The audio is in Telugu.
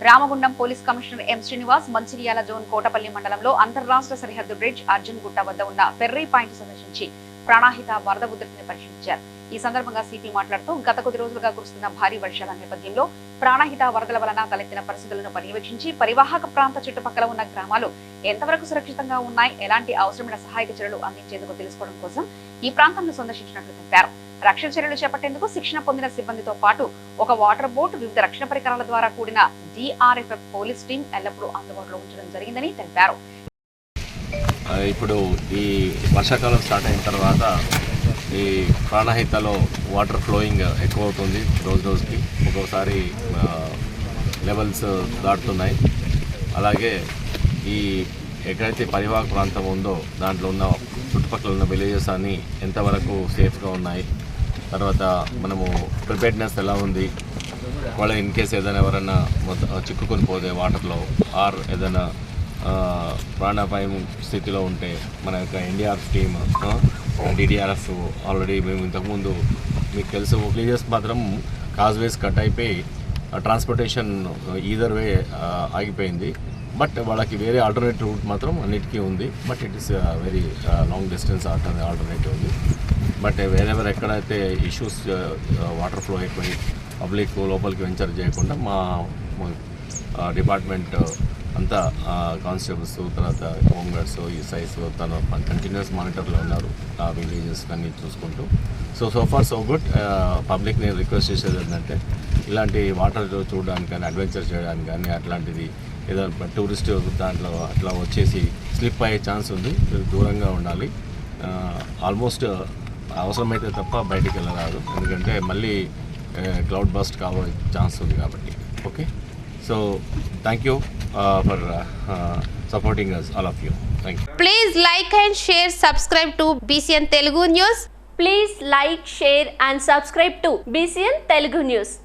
Ramagundam police commissioner M Srinivas Mancherial zone Kotapalli మండలంలో అంతర్రాష్ట్ర సరిహద్దు బ్రిడ్జ్ అర్జున్ గుట్ట వద్ద ఉన్న ఫెర్రీ పాయింట్ సందర్శించి ప్రాణాహిత వరద ఉధృతిని పరిశీలించారు. ఈ సందర్భంగా సిపి మాట్లాడుతూ గత కొద్ది రోజులుగా కురుస్తున్న భారీ వర్షాల నేపథ్యంలో ప్రాణహిత వరదల వలన తలెత్తిన పరిస్థితులను పర్యవేక్షించి పరివాహక ప్రాంత చుట్టుపక్కల ఉన్న గ్రామాలు ఎంతవరకు సురక్షితంగా ఉన్నాయి ఎలాంటి అవసరమైన సహాయక చర్యలు అందించేందుకు తెలుసుకోవడం కోసం ఈ ప్రాంతాలను సందర్శించినట్లు తెలిపారు. రక్షణ చర్యలు చేపట్టేందుకు శిక్షణ పొందిన సిబ్బందితో పాటు ఒక వాటర్ బోట్ వివిధ రక్షణ పరికరాల ద్వారా కూడిన డిఆర్ఎఫ్ఎఫ్ పోలీస్ టీం ఎల్లప్పుడూ అందుబాటులో ఉంచడం జరిగిందని తెలిపారు. ఇప్పుడు ఈ వర్షాకాలం స్టార్ట్ అయిన తర్వాత ఈ ప్రాణహితలో వాటర్ ఫ్లోయింగ్ ఎక్కువ అవుతుంది రోజు రోజుకి. ఒక్కోసారి లెవెల్స్ దాటుతున్నాయి. అలాగే ఈ ఎక్కడైతే పరివాహక ప్రాంతం ఉందో దాంట్లో ఉన్న చుట్టుపక్కల ఉన్న విలేజెస్ అన్నీ ఎంతవరకు సేఫ్గా ఉన్నాయి? తర్వాత మనము ప్రిపేర్డ్నెస్ ఎలా ఉంది? వాళ్ళ ఇన్ కేస్ ఏదైనా ఎవరైనా మొత్తం చిక్కుకొని పోతే వాటర్లో ఆర్ ఏదైనా ప్రాణాపాయం స్థితిలో ఉంటే మన యొక్క ఎన్డీఆర్ఎఫ్ టీమ్ డిడిఆర్ఎఫ్ ఆల్రెడీ మేము ఇంతకుముందు మీకు తెలుసు విలేజెస్ మాత్రం కాజ్వేస్ కట్ అయిపోయి ట్రాన్స్పోర్టేషన్ ఈదర్ వే ఆగిపోయింది. బట్ వాళ్ళకి వేరే ఆల్టర్నేటివ్ రూట్ మాత్రం అన్నిటికీ ఉంది. But it is very long distance alternative ఉంది. బట్ వేరెవర్ ఎక్కడైతే ఇష్యూస్ వాటర్ ఫ్లో అయిపోయి పబ్లిక్ లోపలికి వెంచర్ చేయకుండా మా డిపార్ట్మెంట్ అంతా కానిస్టేబుల్స్ తర్వాత హోంగార్డ్స్ ఈ సైజ్ తన కంటిన్యూస్ మానిటర్లో ఉన్నారు ఆ విలేజెస్ అన్నీ చూసుకుంటూ. So so far so good public నేను రిక్వెస్ట్ చేసేది ఏంటంటే ఇలాంటి వాటర్ చూడడానికి కానీ అడ్వెంచర్ చేయడానికి కానీ అట్లాంటిది ఏదో టూరిస్ట్ దాంట్లో అట్లా వచ్చేసి స్లిప్ అయ్యే ఛాన్స్ ఉంది. మీరు దూరంగా ఉండాలి. ఆల్మోస్ట్ అవసరమైతే తప్ప బయటికి వెళ్ళరాదు. ఎందుకంటే మళ్ళీ క్లౌడ్ బస్ట్ కావే ఛాన్స్ ఉంది కాబట్టి. Okay So thank you uh, for uh, uh, supporting us, all of you. Thank you. Please like and share, subscribe to BCN Telugu News. Please like, share and subscribe to BCN Telugu News.